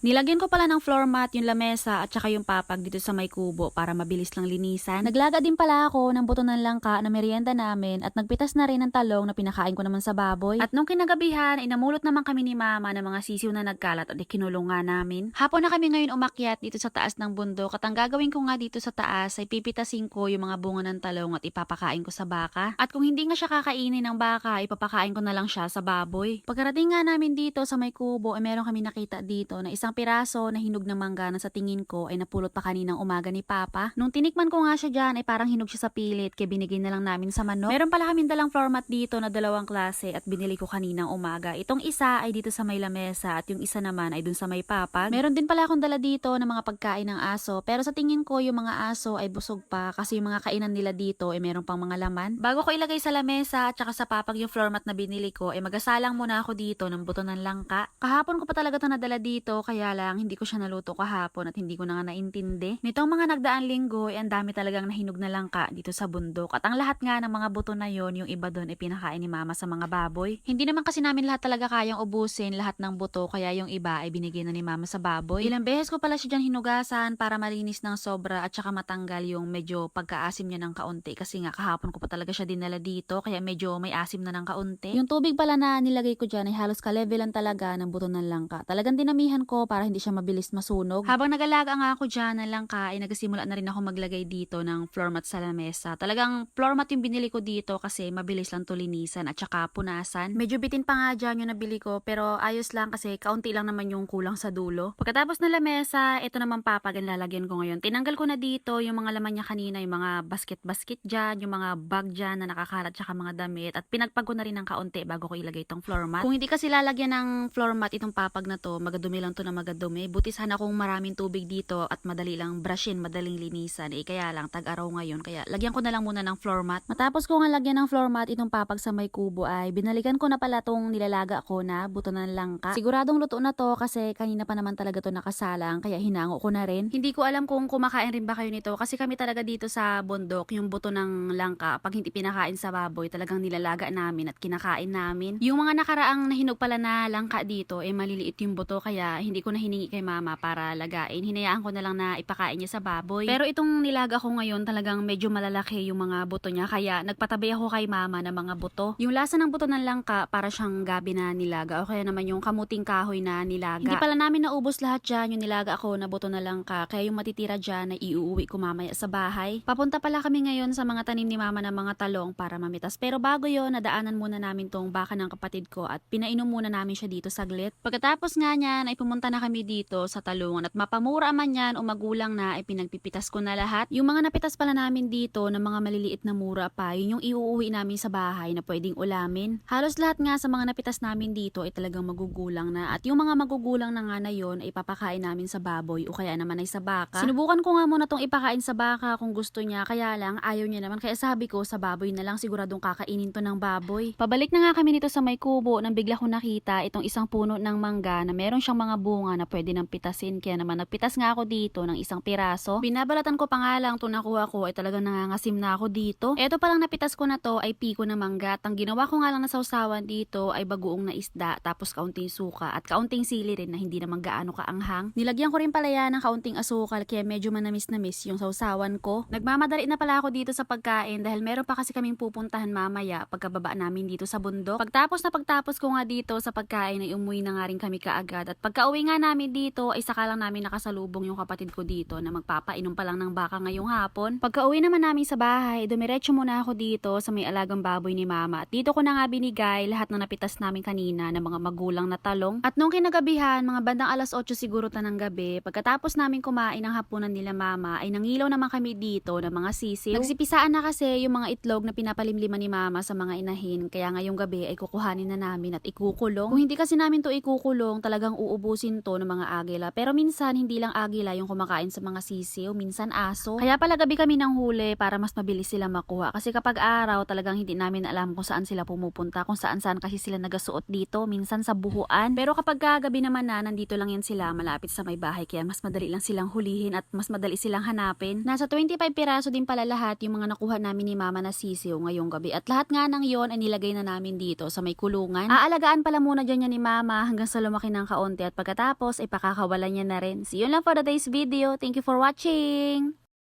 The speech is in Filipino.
Nilagyan ko pala ng floor mat yung lamesa at saka yung papag dito sa may kubo para mabilis lang linisan. Naglaga din pala ako ng buto ng langka na merienda namin at nagpitas na rin ng talong na pinakain ko naman sa baboy. At nung kinagabihan, inamulot naman kami ni mama ng mga sisiw na nagkalat at ikinulong nga namin. Hapon na kami ngayon umakyat dito sa taas ng bundok at ang gagawin ko nga dito sa taas ay pipitasin ko yung mga bunga ng talong at ipapakain ko sa baka. At kung hindi nga siya kakainin ng baka, ipapakain ko na lang siya sa baboy. Pagkarating nga namin dito sa may kubo, ay meron kami nakita dito na isang piraso na hinog na mangga na sa tingin ko ay napulot pa kaninang umaga ni Papa. Nung tinikman ko nga siya dyan ay parang hinog siya sa pilit kaya binigay na lang namin sa manok. Meron pala kaming dalang floor mat dito na dalawang klase at binili ko kaninang umaga. Itong isa ay dito sa may lamesa at yung isa naman ay dun sa may papag. Meron din pala akong dala dito ng mga pagkain ng aso pero sa tingin ko yung mga aso ay busog pa kasi yung mga kainan nila dito ay meron pang mga laman. Bago ko ilagay sa lamesa at saka sa papag yung floor mat na binili ko ay magasalang muna ako dito ng buto ng langka. Kahapon ko pa talaga ito nadala dito kaya lang hindi ko siya naluto kahapon at hindi ko na nga naintindi. Nitong mga nagdaang linggo ay ang dami talagang nahinog na langka dito sa bundok at ang lahat nga ng mga buto na yon yung iba doon ay pinakain ni mama sa mga baboy. Hindi naman kasi namin lahat talaga kayang ubusin lahat ng buto kaya yung iba ay binigay na ni mama sa baboy. Ilang beses ko pala siya dyan hinugasan para malinis ng sobra at saka matanggal yung medyo pagkaasim niya ng kaunti kasi nga kahapon ko pa talaga siya dinala dito kaya medyo may asim na ng kaunti. Yung tubig pala na nilagay ko dyan ay halos ka-levelan talaga ng buto ng langka. Talagang dinamihan ko para hindi siya mabilis masunog. Habang nagalaga nga ako dyan ng langka ay nagsimula na rin ako maglagay dito ng floor mat sa lamesa. Talagang floor mat yung binili ko dito kasi mabilis lang to linisan at saka punasan. Medyo bitin pa nga dyan yung nabili ko pero ayos lang kasi kaunti lang naman yung kulang sa dulo. Pagkatapos na lamesa, ito naman papag ang lalagyan ko ngayon. Tinanggal ko na dito yung mga laman niya kanina, yung mga basket-basket dyan, yung mga bag dyan na nakakalat tsaka mga damit at pinagpag ko na rin ng kaunti bago ko ilagay itong floor mat. Kung hindi kasi lalagyan ng floor mat itong papag na to, magadumi lang to na magadumi. Buti sana kung maraming tubig dito at madali lang brushin, madaling linisan. Eh kaya lang, tag-araw ngayon. Kaya lagyan ko na lang muna ng floor mat. Matapos ko nga lagyan ng floor mat itong papag sa may kubo ay binalikan ko na pala tong nilalaga ko na buto ng langka. Siguradong luto na to kasi kanina pa naman talaga to nakasalang kaya hinango ko na rin. Hindi ko alam kung kumakain rin ba kayo nito kasi kami talaga dito sa bundok yung buto ng langka pag hindi pinakain sa baboy talagang nilalaga namin at kinakain namin. Yung mga nakaraang nahinog pala na langka dito eh maliliit yung buto kaya hindi ko na hiningi kay mama para lagain. Hinayaan ko na lang na ipakain niya sa baboy. Pero itong nilaga ko ngayon talagang medyo malalaki yung mga buto niya kaya nagpatabi ako kay mama ng mga buto. Yung lasa ng buto ng langka para siyang gabi na nilaga o kaya naman yung kamuting kahoy na nilaga. Hindi pala namin naubos lahat dyan yung nilaga ako na buto na langka kaya yung matitira dyan na iuuwi ko mamaya sa bahay. Papunta pala kami ngayon sa mga tanim ni mama ng mga talong para mamitas. Pero bago yon nadaanan muna namin tong baka ng kapatid ko at pinainom muna namin siya dito saglit. Pagkatapos nga niyan ay pumunta na kami dito sa talungan at mapamura man yan o magulang na ay pinagpipitas ko na lahat. Yung mga napitas pala namin dito ng mga maliliit na mura pa, yun yung iuuwi namin sa bahay na pwedeng ulamin. Halos lahat nga sa mga napitas namin dito ay talagang magugulang na at yung mga magugulang na nga na yon ay papakain namin sa baboy o kaya naman ay sa baka. Sinubukan ko nga muna tong ipakain sa baka kung gusto niya kaya lang ayaw niya naman kaya sabi ko sa baboy na lang siguradong kakainin to ng baboy. Pabalik na nga kami dito sa may kubo nang bigla ko nakita itong isang puno ng mangga na meron siyang mga bunga na pwede nang pitasin kaya naman nagpitas nga ako dito ng isang piraso. Binabalatan ko pa nga lang to nakuha ko ay talagang nangangasim na ako dito. Eto palang napitas ko na to ay piko na mangga at ang ginawa ko nga lang na sausawan dito ay bagoong na isda tapos kaunting suka at kaunting sili rin na hindi naman gaano kaanghang. Nilagyan ko rin pala yan ng kaunting asukal kaya medyo manamis-namis yung sausawan ko. Nagmamadali na pala ako dito sa pagkain dahil meron pa kasi kaming pupuntahan mamaya pagkababa namin dito sa bundok. Pagtapos na pagtapos ko nga dito sa pagkain ay umuwi na nga rin kami kaagad at pagka-uwi nga namin dito ay saka lang namin nakasalubong yung kapatid ko dito na magpapainom pa lang ng baka ngayong hapon. Pagka-uwi naman namin sa bahay, dumiretso muna ako dito sa may alagang baboy ni mama. At dito ko na nga binigay lahat ng napitas namin kanina ng mga magulang na talong. At nung kinagabihan, mga bandang alas 8 siguro ta ng gabi, pagkatapos namin kumain ng hapunan nila mama, ay nangilaw naman kami dito ng mga sisiw. Nagsipisaan na kasi yung mga itlog na pinapalimliman ni mama sa mga inahin, kaya ngayong gabi ay kukuhanin na namin at ikukulong. Kung hindi kasi namin to ikukulong, talagang uubusin to ng mga agila. Pero minsan, hindi lang agila yung kumakain sa mga sisiw, minsan aso. Kaya pala gabi kami ng huli para mas mabilis sila makuha. Kasi kapag araw, talagang hindi namin alam kung saan sila pumupunta, kung saan saan kasi sila nagasuot dito, minsan sa buhuan. Pero kapag gabi naman na, nandito lang yan sila malapit sa may bahay, kaya mas madali lang silang hulihin at mas madali silang hanapin. Nasa 25 piraso din pala lahat yung mga nakuha namin ni mama na sisiw ngayong gabi. At lahat nga ng yon ay nilagay na namin dito sa may kulungan. Aalagaan pala muna dyan yan ni mama hanggang sa lumaki ng kaunti at pagkatapos pagkatapos ay pakakawalan niya na rin. See you lang for today's video. Thank you for watching!